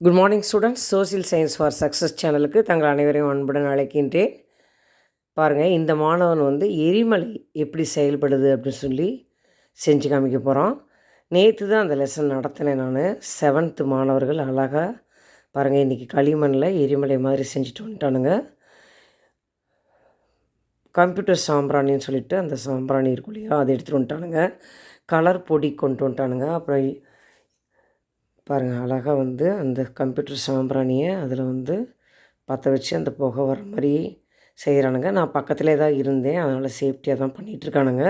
Good morning students social science for success சேனலுக்கு தங்கள் அனைவரையும் அன்புடன் அழைக்கின்றேன். பாருங்கள் இந்த மாணவன் வந்து எரிமலை எப்படி செயல்படுது அப்படின்னு சொல்லி செஞ்சு காமிக்க போகிறோம் நேற்று தான் அந்த லெசன் நடத்தினேன் நான். செவன்த்து மாணவர்கள் அழகாக பாருங்கள் இன்றைக்கி களிமண்ணில் எரிமலை மாதிரி செஞ்சுட்டு வந்துட்டானுங்க. கம்ப்யூட்டர் சாம்பிராணின்னு சொல்லிட்டு அந்த சாம்பிராணி இருக்கும் இல்லையா அதை எடுத்துகிட்டு வந்துட்டானுங்க. கலர் பொடி கொண்டு வந்துட்டானுங்க. அப்புறம் பாருங்கள் அழகாக வந்து அந்த கம்ப்யூட்டர் சாம்பிராணியை அதில் வந்து பற்ற வச்சு அந்த புகை வர மாதிரி செய்கிறானுங்க நான் பக்கத்திலே தான் இருந்தேன். அதனால் சேஃப்டியாக தான் பண்ணிகிட்ருக்கானுங்க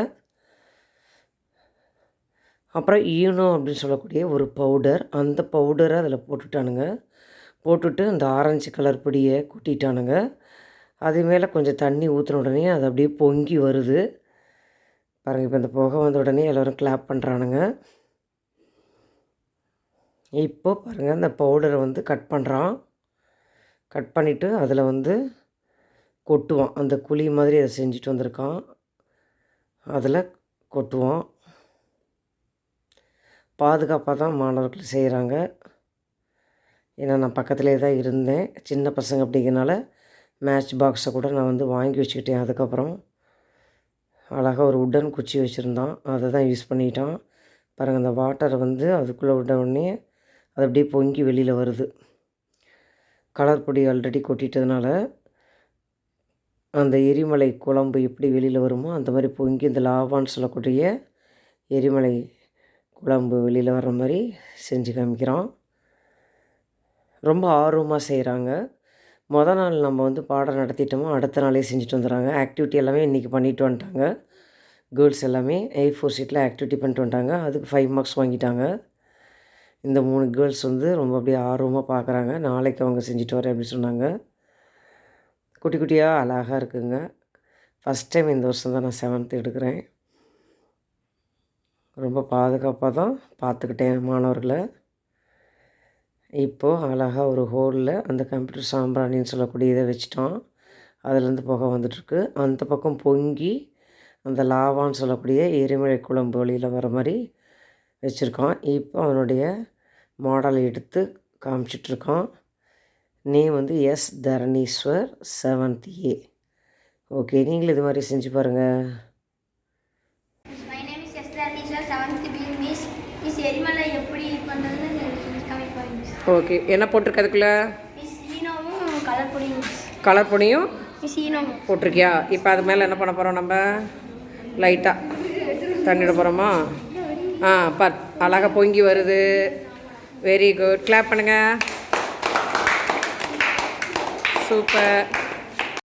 அப்புறம் ஈனோ அப்படின்னு சொல்லக்கூடிய ஒரு பவுடர் அந்த பவுடரை அதில் போட்டுட்டானுங்க. போட்டுட்டு அந்த ஆரஞ்சு கலர் பொடியை கொட்டிட்டானுங்க. அது மேலே கொஞ்சம் தண்ணி ஊற்றின உடனே அது அப்படியே பொங்கி வருது. பாருங்கள் இப்போ இந்த புகை வந்த உடனே எல்லோரும் கிளாப் பண்ணுறானுங்க இப்போ பாருங்கள் அந்த பவுடரை வந்து கட் பண்ணுறான் கட் பண்ணிவிட்டு அதில் வந்து கொட்டுவான். அந்த குழி மாதிரி அதை செஞ்சுட்டு வந்திருக்கான். அதில் கொட்டுவான். பாதுகாப்பாக தான் மாணவர்கள் செய்கிறாங்க ஏன்னா நான் பக்கத்துலேயே தான் இருந்தேன். சின்ன பசங்க அப்படிங்கிறனால மேட்ச் பாக்ஸை கூட நான் வந்து வாங்கி வச்சுக்கிட்டேன். அதுக்கப்புறம் அழகாக ஒரு உட்டன் குச்சி வச்சுருந்தான். அதை தான் யூஸ் பண்ணிட்டான். பாருங்கள் அந்த வாட்டரை வந்து அதுக்குள்ளே விட உடனே அது அப்படியே பொங்கி வெளியில் வருது. கலர் பொடி ஆல்ரெடி கொட்டிட்டதுனால அந்த எரிமலை குழம்பு எப்படி வெளியில் வருமோ அந்த மாதிரி பொங்கி இந்த லாவான்னு சொல்லக்கூடிய எரிமலை குழம்பு வெளியில் வர்ற மாதிரி செஞ்சு காமிக்கிறோம். ரொம்ப ஆர்வமாக செய்கிறாங்க மொதல் நாள் நம்ம வந்து பாடம் நடத்திட்டோமோ அடுத்த நாளே செஞ்சுட்டு வந்துடுறாங்க. ஆக்டிவிட்டி எல்லாமே இன்றைக்கி பண்ணிட்டு வந்துட்டாங்க. கேர்ள்ஸ் எல்லாமே எயிட் ஃபோர் ஷீட்டில் ஆக்டிவிட்டி பண்ணிட்டு வந்துட்டாங்க. அதுக்கு ஃபைவ் மார்க்ஸ் வாங்கிட்டாங்க. இந்த மூணு கேர்ள்ஸ் வந்து ரொம்ப அப்படியே ஆர்வமாக பார்க்குறாங்க நாளைக்கு அவங்க செஞ்சுட்டு வரேன் அப்படின்னு சொன்னாங்க. குட்டி குட்டியாக அழகாக இருக்குங்க. ஃபஸ்ட் டைம் இந்த வருஷம் தான் நான் செவன்த்து எடுக்கிறேன். ரொம்ப பாதுகாப்பாக தான் பார்த்துக்கிட்டேன் மாணவர்களை. இப்போது அழகாக ஒரு ஹோலில் அந்த கம்ப்யூட்டர் சாம்பிராணின்னு சொல்லக்கூடிய இதை வச்சிட்டோம் அதுலேருந்து புகை வந்துட்டுருக்கு. அந்த பக்கம் பொங்கி அந்த லாவான்னு சொல்லக்கூடிய எரிமலை குழம்பு வழியில் வர மாதிரி வச்சுருக்கான் இப்போ அவனுடைய மாடலை எடுத்து காமிச்சிட்ருக்கான் நேம் வந்து S Dharaneeshwar seventh A okay நீங்களும் இது மாதிரி செஞ்சு பாருங்கள் ஓகே என்ன போட்டிருக்கு அதுக்குள்ளே? கலர் பொடியும் போட்டிருக்கியா? இப்போ அது மேலே என்ன பண்ண போகிறோம் நம்ம? லைட்டாக தண்ணிட போகிறோமா ஆ பர் அழகாக பொங்கி வருது. வெரி குட் கிளாப் பண்ணுங்க. சூப்பர்